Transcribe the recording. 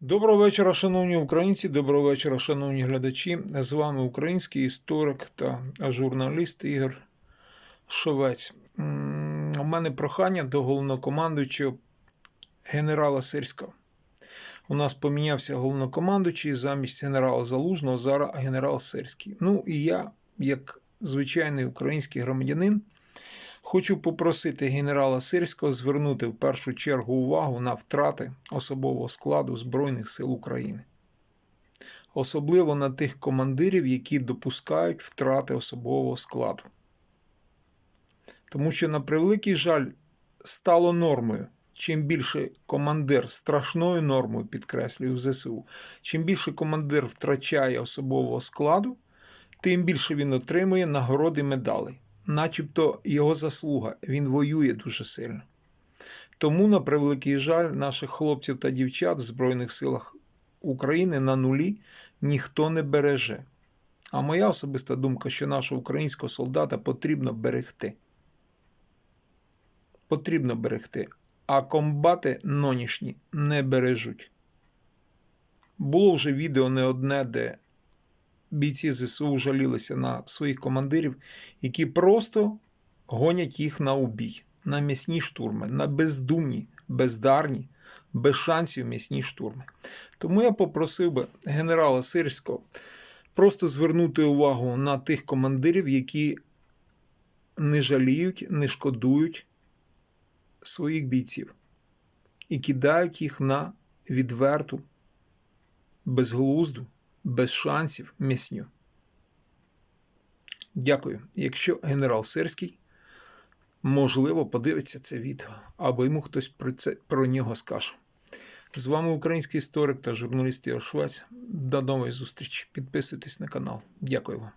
Доброго вечора, шановні українці, доброго вечора, шановні глядачі. З вами український історик та журналіст Ігор Шовець. У мене прохання до головнокомандуючого генерала Сирського. У нас помінявся головнокомандуючий замість генерала Залужного, зараз генерал Сирський. Ну і я, як звичайний український громадянин, Хочу попросити генерала Сирського звернути в першу чергу увагу на втрати особового складу Збройних сил України, особливо на тих командирів, які допускають втрати особового складу. Тому що, на превеликий жаль, стало нормою. Чим більше командир страшною нормою підкреслюю в ЗСУ, чим більше командир втрачає особового складу, тим більше він отримує нагороди медалей начебто його заслуга. Він воює дуже сильно. Тому, на превеликий жаль, наших хлопців та дівчат в Збройних силах України на нулі ніхто не береже. А моя особиста думка, що нашого українського солдата потрібно берегти. Потрібно берегти. А комбати нонішні не бережуть. Було вже відео не одне, де бійці ЗСУ жалілися на своїх командирів, які просто гонять їх на убій, на м'ясні штурми, на бездумні, бездарні, без шансів м'ясні штурми. Тому я попросив би генерала Сирського просто звернути увагу на тих командирів, які не жаліють, не шкодують своїх бійців і кидають їх на відверту, безглузду без шансів м'ясню. Дякую. Якщо генерал Сирський, можливо, подивиться це відео, або йому хтось про, це, про нього скаже. З вами український історик та журналіст Ігор. До нової зустрічі. Підписуйтесь на канал. Дякую вам.